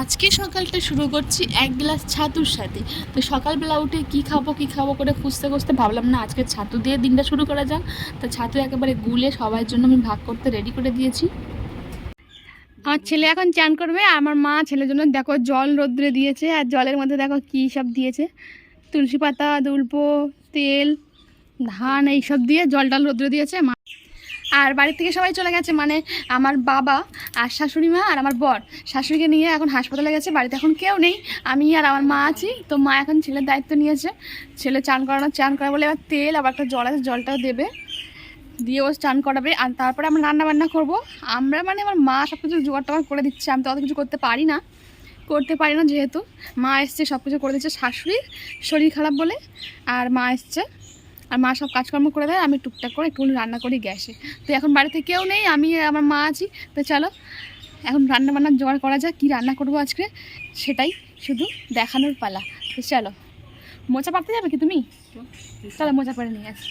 আজকে সকালটা শুরু করছি এক গ্লাস ছাতুর সাথে। তো সকালবেলা উঠে কি খাব কি খাব করে খুঁজতে খুঁজতে ভাবলাম, না, আজকে ছাতু দিয়ে দিনটা শুরু করা যাক। তো ছাতু একেবারে গুলে সবার জন্য আমি ভাগ করতে রেডি করে দিয়েছি। আমার ছেলে এখন চান করবে, আমার মা ছেলের জন্য দেখো জল রোদ্রে দিয়েছে, আর জলের মধ্যে দেখো কী সব দিয়েছে। তুলসী পাতা, দুল্প, তেল, ধান, এইসব দিয়ে জল টল রোদ্রে দিয়েছে, মা আর বাড়ি থেকে সবাই চলে গেছে মানে আমার বাবা আর শাশুড়ি মা আর আমার বর। শাশুড়িকে নিয়ে এখন হাসপাতালে গেছে, বাড়িতে এখন কেউ নেই। আমি আর আমার মা আছি, তো মা এখন ছেলের দায়িত্ব নিয়েছে। ছেলে চান করানো, চান করা বলে এবার তেল, আবার একটা জল আছে, জলটাও দেবে। দিয়ে ও স্নান করাবে, আর তারপরে আমরা রান্না বান্না করব। আমরা মানে আমার মা সব কিছু জোগাড় টোগাড় করে দিচ্ছে, আমি তো অত কিছু করতে পারি না। করতে পারি না যেহেতু। মা এসছে সব কিছু করে দিচ্ছে, শাশুড়ির শরীর খারাপ বলে, আর মা এসছে। আর মা সব কাজকর্ম করে দেয়, আমি টুকটাক করে একটু রান্না করি গ্যাসে। তো এখন বাড়িতে কেউ নেই, আমি আমার মা আছি। তো চলো, এখন রান্না বান্নার জোগাড় করা যাক, কী রান্না করব আজকে? সেটাই শুধু দেখানোর পালা। তো চলো, মোচা পাড়তে যাবে কি তুমি? চলো মোচা পাড়ে নিয়ে আসি।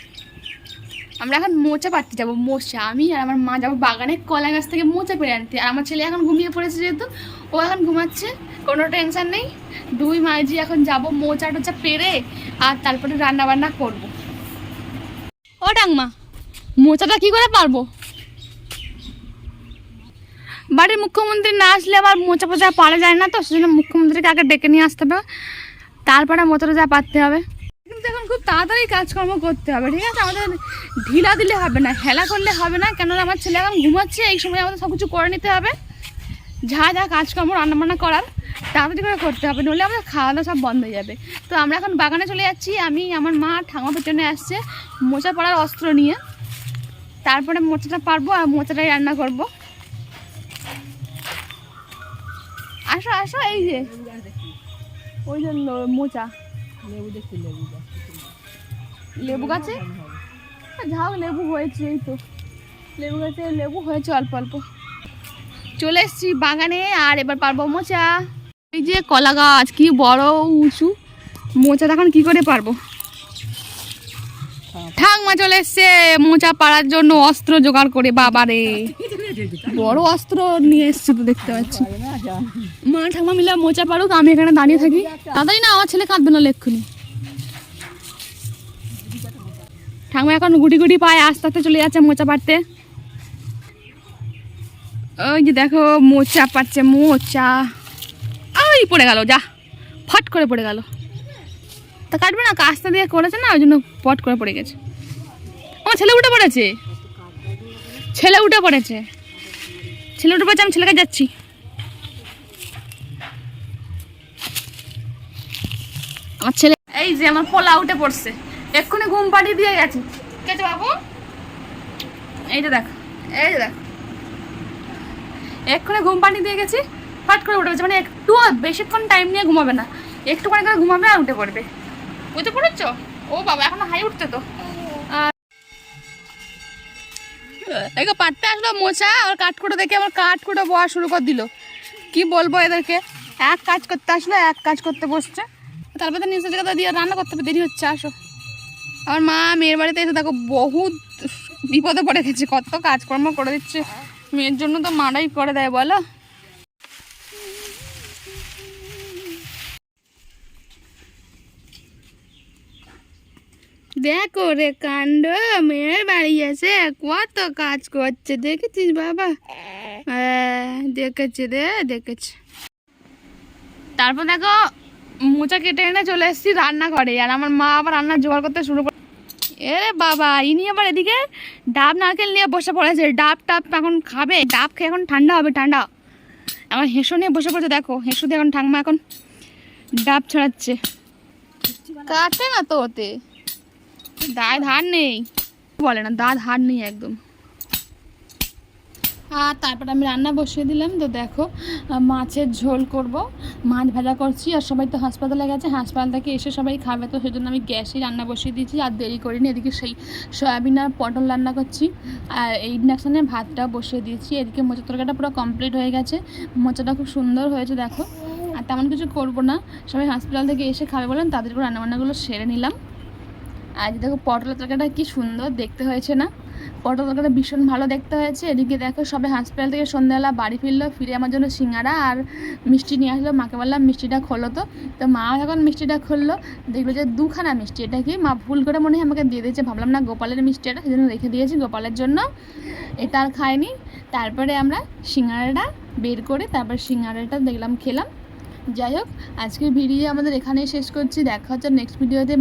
আমরা এখন মোচা পাড়তে যাব, মোচা। আমি আর আমার মা যাব বাগানে কলা গাছ থেকে মোচা পেরে আনতে। আর আমার ছেলে এখন ঘুমিয়ে পড়েছে যেহেতু, ও এখন ঘুমাচ্ছে, কোনো টেনশন নেই। দুই মাঝি এখন যাব মোচা টোচা পেরে আর তারপরে রান্না বান্না করব। ও ডাংমা মোচাটা কি করে পারব? বাড়ির মুখ্যমন্ত্রী না আসলে আবার মোচা পোচা পারা যায় না তো সেজন্য মুখ্যমন্ত্রীকে আগে ডেকে নিয়ে আসতে হবে। তারপরে মোচাটা যা পারতে হবে। কিন্তু এখন খুব তাড়াতাড়ি কাজকর্ম করতে হবে ঠিক আছে? আমাদের ঢিলা দিলে হবে না হেলা করলে হবে না কেননা আমার ছেলে এখন ঘুমাচ্ছে এই সময় আমাদের সব কিছু করে নিতে হবে। যা যা কাজকর্ম রান্নাবান্না করার, তাড়াতাড়ি করে করতে হবে, নইলে আমাদের খাওয়া দাওয়া সব বন্ধ হয়ে যাবে। তো আমরা এখন বাগানে চলে যাচ্ছি, আমি, আমার মা ঠাঙা পেছনে আসছে মোচা পড়ার অস্ত্র নিয়ে। তারপরে মোচাটা পারব আর মোচাটাই রান্না করব। আসো আসো, এই যে। ওই জন্য মোচা। লেবু গাছে? ঝাউ লেবু হয়েছে, এই তো। লেবু গাছে লেবু হয়েছে অল্প অল্প। চলে এসছি বাগানে আর এবার পারব মোচা। এই যে কলা গাছ, কি বড় উঁচু। মোচা তখন কি করে পারব? ঠাকমা চলে এসছে মোচা পাড়ার জন্য অস্ত্র জোগাড় করে, বাবারে। বড় অস্ত্র নিয়ে এসছে তো দেখতে পাচ্ছি। মা, ঠাকমা মিলে মোচা পাড়ুক, আমি এখানে দাঁড়িয়ে থাকি। তাড়াতাড়ি না, আমার ছেলে কাঁদবে না লেখুনি ঠাকুমা এখন গুটি গুটি পায়ে আস্তে আস্তে চলে যাচ্ছে মোচা পাড়তে। ওই যে দেখো, মোচা পাচ্ছে, মোচা। ওই পড়ে গেল, যা। ফট করে পড়ে গেল। তা কাটবে না কাস্তা দিয়ে করেছে না, ওই জন্য পট করে পড়ে গেছে। আমার ছেলে উঠে পড়েছে। ছেলে উঠে পড়েছে। ছেলে উঠে পড়েছে, আমি ছেলেকে যাচ্ছি। আমার ছেলে এই যে আমার পোলা উঠে পড়ছে। এক্ষুনি ঘুম পাড়িয়ে দিয়ে গেছে। আছে বাবু? এই যে দেখ, এই যে দেখ। এক্ষুনি ঘুম পানি দিয়ে গেছি ফাট করে উঠে গেছে। মানে একটু বেশিক্ষণ টাইম নিয়ে ঘুমাবে না। একটুখানি করে ঘুমাবে আর উঠে পড়বে। বুঝতে পড়েছ ও বাবা, এখন হাই উঠতে তো। একে পাটতে আসলো মোচা আর কাঠকুটো দেখে আমার কাঠকুটো বয়া শুরু করে দিল। কি বলব এদেরকে? এক কাজ করতে আসলো, এক কাজ করতে বসছে। তারপরে নিচে জায়গা দিয়ে রান্না করতে দেরি হচ্ছে, আসো। আমার মা মেয়ের বাড়িতে এসে দেখো, বহুত বিপদে পড়ে গেছে, কত কাজকর্ম করে দিচ্ছে। মেয়ের জন্য তো মারাই করে দেয় বলো। দেখো রে কাণ্ড মেয়ের বাড়ি এসে কত কাজ করছে দেখেছিস বাবা? দেখেছে রে দেখেছে। তারপর দেখো মোচা কেটে এনে চলে এসেছি রান্না করে আর আমার মা আবার রান্না জোগাড় করতে শুরু করে এরে বাবা, ইনি আবার এদিকে ডাব নারকেল নিয়ে বসে পড়েছে। ডাব টাব এখন খাবে, ডাব খেয়ে এখন ঠান্ডা হবে, ঠান্ডা। আমার হেঁসো নিয়ে বসে পড়েছে, দেখো, হেঁসো দিয়ে এখন ঠাংমা এখন ডাব ছড়াচ্ছে। কাটে না তো ওতে। দায় ধার নেই। বলে না দাঁত হার নেই একদম। আর তারপর আমি রান্না বসিয়ে দিলাম। তো দেখো মাছের ঝোল করব। মাছ ভাজা করছি আর সবাই তো হাসপাতালে গেছে। হাসপাতাল থেকে এসে সবাই খাবে। তো সেজন্য আমি গ্যাসেই রান্না বসিয়ে দিয়েছি। আর দেরি করিনি, এদিকে সেই সয়াবিন আর পটল রান্না করছি। আর এই ইন্ডাকশানে ভাতটা বসিয়ে দিয়েছি। এদিকে মোচা তরকারিটা পুরো কমপ্লিট হয়ে গেছে। মোচাটা খুব সুন্দর হয়েছে, দেখো। আর তেমন কিছু করব না। সবাই হাসপাতাল থেকে এসে খাবে বলেন তাদেরকে রান্নাবান্নাগুলো সেরে নিলাম। আর দেখো, পটলের তরকারিটা কি সুন্দর, দেখতে হয়েছে না। পটল তরকারিটা ভীষণ ভালো দেখতে হয়েছে। এদিকে দেখো সবে হাসপাতাল থেকে সন্ধ্যাবেলা বাড়ি ফিরলো, ফিরে আমার জন্য সিঙ্গারা আর মিষ্টি নিয়ে আসলো। মাকে বললাম, মিষ্টিটা খোলো তো। তো মা যখন মিষ্টিটা খুললো, দেখল যে দুখানা মিষ্টি। এটা কি? মা ভুল করে মনে হয় আমাকে দিয়ে দিয়েছে। ভাবলাম না গোপালের মিষ্টি এটা সেজন্য রেখে দিয়েছি গোপালের জন্য। এটা আর খাইনি তারপরে আমরা সিঙ্গারাটা বের করে তারপর সিঙ্গারাটা দেখলাম, খেলাম। যাই হোক, আজকের ভিডিও আমাদের এখানেই শেষ করছি। দেখা হচ্ছে নেক্সট ভিডিওতে